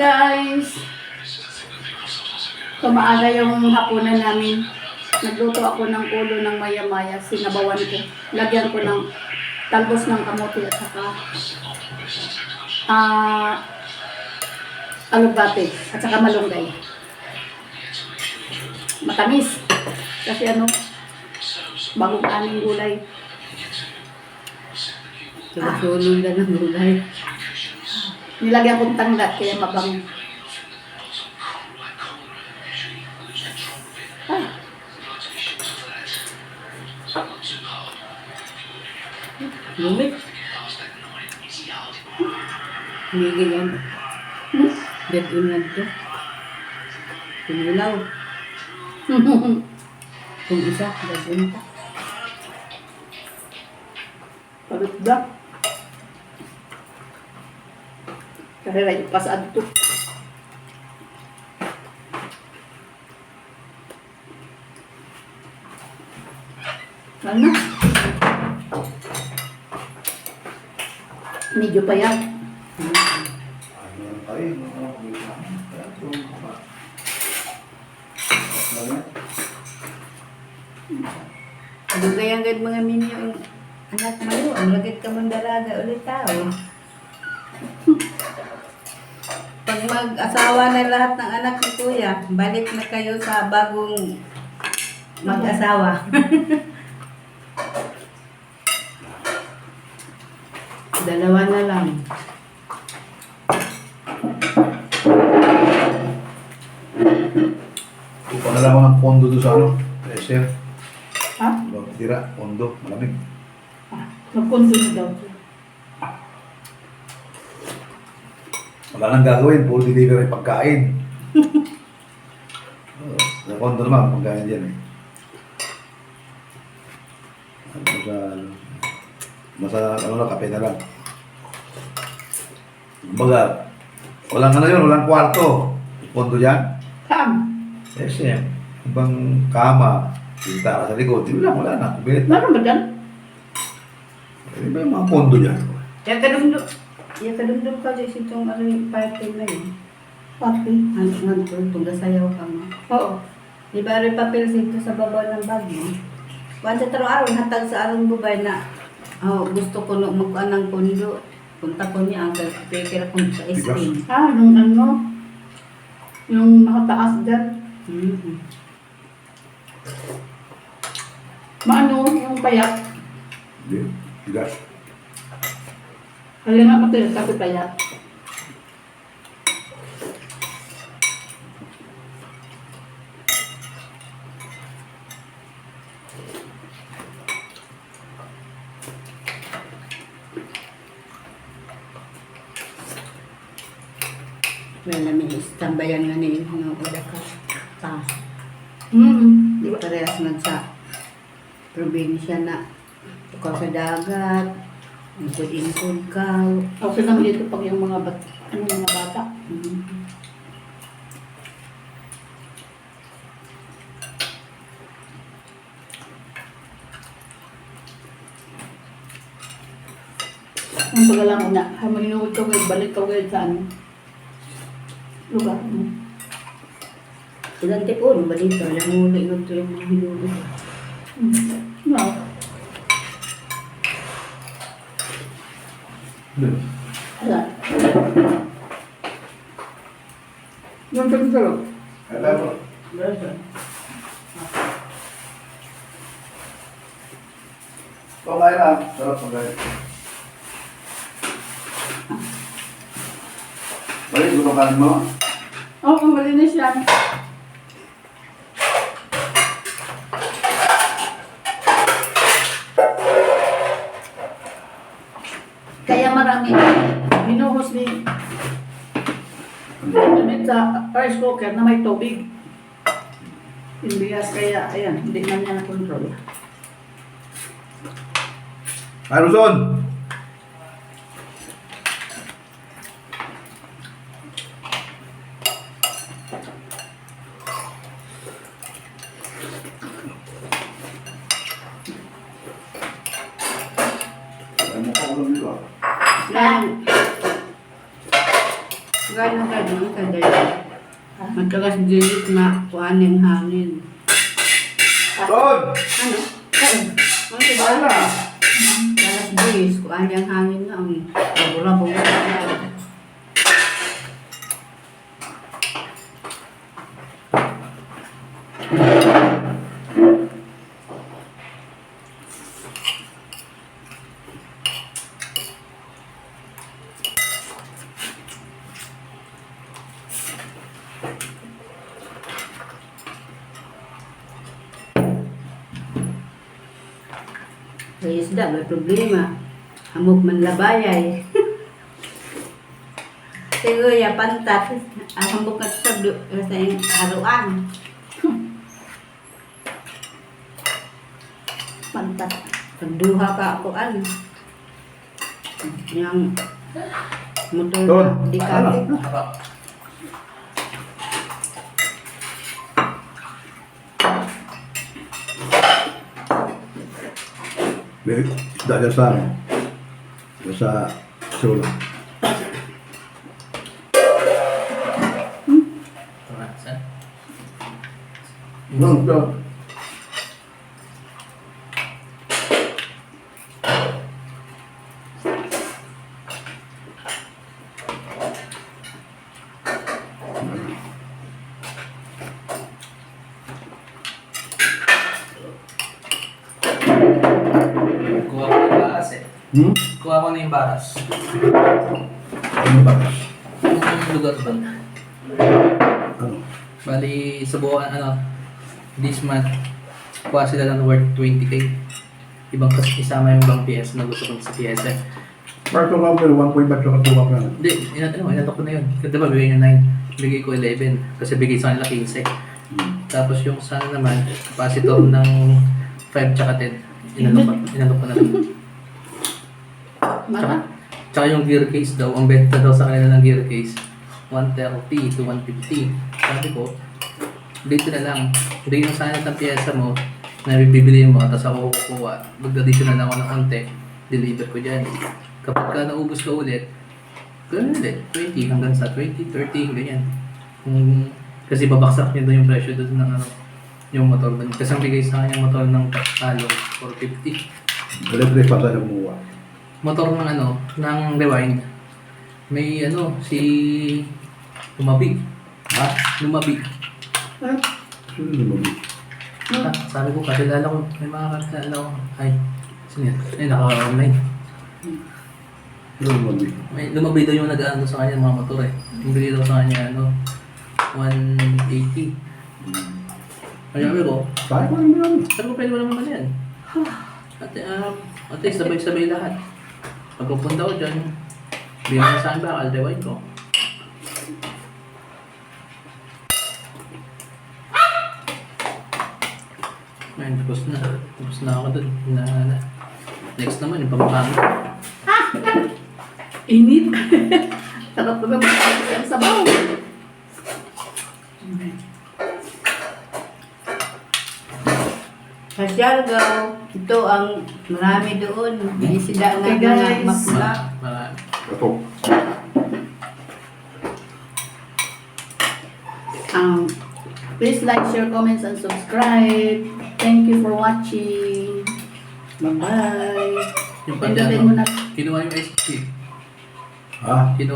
guys! Kumaaga yung hapunan namin. Nagluto ako ng ulo ng maya-maya. Sinabawan ko. Lagyan ko ng talbos ng kamote at saka ah alugbate at saka malunggay. Matamis. Kasi ano, bagong aming gulay. Susunod na ng gulay. Nilagyan kong tanglat, kaya mabango. Lumit. Hindi yan. Dito Dead yan to. Tumilaw. Kung isa, dead in ka. Parot ba? Karera yung pasado to. Ano? Medyo pa yan. Kaya ang mga minyo anak yun? Ang lagit ka mong dalaga ulit tao. Pag mag-asawa na lahat ng anak ni Kuya, balik na kayo sa bagong mag-asawa. Dalawa na lang. Padala ko ng pondo doon sa ano, pressure. Ha? Bago tira, pondo, malamig. Magkundo na daw. Wala nang gagawin, puro delivery pagkain. Sa pondo naman, pagkain dyan eh. Ano sa, masa, ano na, kape na lang. Kumbaga, walang ano yun, walang kwarto. Pondo dyan. Kam. Eh, siya, ibang kama, pinta sa likod, yun lang, wala na. Kubilit na. Meron ba dyan? Ano ba yung mga pondo dyan? Yan kadumdum. Yan kadumdum ka dyan itong ano yung party na yun. Papi. Ano nga doon, tugasayaw ka mo. Oo. Di ba rin papel dito sa baba ng bag mo? Wanda taro araw, hatag sa arong bubay na oh, gusto ko no magkuhan ng pundo. Punta ko niya ang pekira ko sa cream. Ah, yung ano, yung nakataas dyan. Mm-hmm. Maano, yung payak. Hindi, tigas. Kaya nga matigas kasi payak. Wala may istambayan nga ni mga uda ka. Ta. Mm. Di parehas na sa probinsya na tukaw sa dagat, ingkod-ingkod ka. Okay lang dito pag yung mga bat, ano, mga bata. Mm-hmm. Ang pagalang una, haminuod ka kayo, balik ka kayo sa ano. Lugar mo. Ilang tipon, balita, alam mo na ito yung mga hinulog. Mm. No. Wala. Yung pagkaro. Alam mo, pagkain lang, sarap pagkain. Balik, gusto kanin mo? Oo, oh, malinis yan. Kaya gamit sa rice cooker na may tubig. Inbiyas kaya, ayan, hindi na niya na-control. Ay, Luzon! Ay, mo ka ulam. Yan. Gano'n ka doon sa dali. Matagas dilit na kuhaan yung hangin. Ton! Ano? Ano Wala. dali? Dalas dilis, kuhaan yung hangin na. Um, Rabura-bura Sa isda, may problema. Hamog man labayay. Siguro ya pantat. Ang hamog ka sa du- sa haruan. Pantat. Pagduha ka ako an. Yang motor na di ano? May isda dyan sa ano? Dyan sa solo. No, no. Kuha ko ng baras eh. Hmm? Kuha ko na yung baras. Ano ba? Yung lugar doon. Ano? Bali, sa buwan, ano, this month, kuha sila ng worth 20k. Ibang kasi isama yung ibang PS na gusto ko sa PS eh. Parto nga mo, 1 point ba't yung katuwa ka na? Hindi, inat ano, inatok ko na yun. Kasi diba bigay nyo 9, bigay ko 11. Kasi bigay sa kanila 15. Tapos yung sana naman, capacitor ng 5 tsaka 10. Inalok ko, ko na rin. Mara. Tsaka yung gear case daw, ang benta daw sa kanila ng gear case, 130 to 150. Sabi ko, dito na lang. Bigyan mo sa akin ng pyesa mo na bibili mo, tapos ako kukuha. Mag-addition na lang ako ng konti, deliver ko dyan. Kapag ka naubos ka ulit, ganun ulit, 20 hanggang sa 20, 30, ganyan. Kung, kasi babaksak niya doon yung presyo doon ng ano, yung motor doon. Kasi ang bigay sa akin yung motor ng Talo, 450 Electric pa sa namuha. Motor ng ano, ng rewind. May ano, si Lumabig. Ha? Lumabig. Ah, Sino naman? Ah, sabi ko, kakilala ko, may mga kakilala ko. Ay, sino yan? Ay, naka-online. Sino? May lumabig daw yung nag-ano sa kanya mga motor eh. Yung bigay daw sa kanya, ano, 180. Kaya sabi ko, Saan ko naman yan? sabi ko, pwede mo naman yan. At, uh, at least, sabay-sabay lahat. Pagpupunta ko dyan, bigyan mo sa akin bakal, rewind ko. Ayun, tapos na. Tapos na ako dun. Na, na. Next naman, yung pampanga. Init. Sarap naman ang sabaw. Sa Siargao, ito ang marami doon. May isda na Okay, mga guys. makla. Marami. Ito. Um, please like, share, comments, and subscribe. Thank you for watching. Bye-bye. Yung Pindutin mo na kinuha yung ice cream. Ha? Kinuha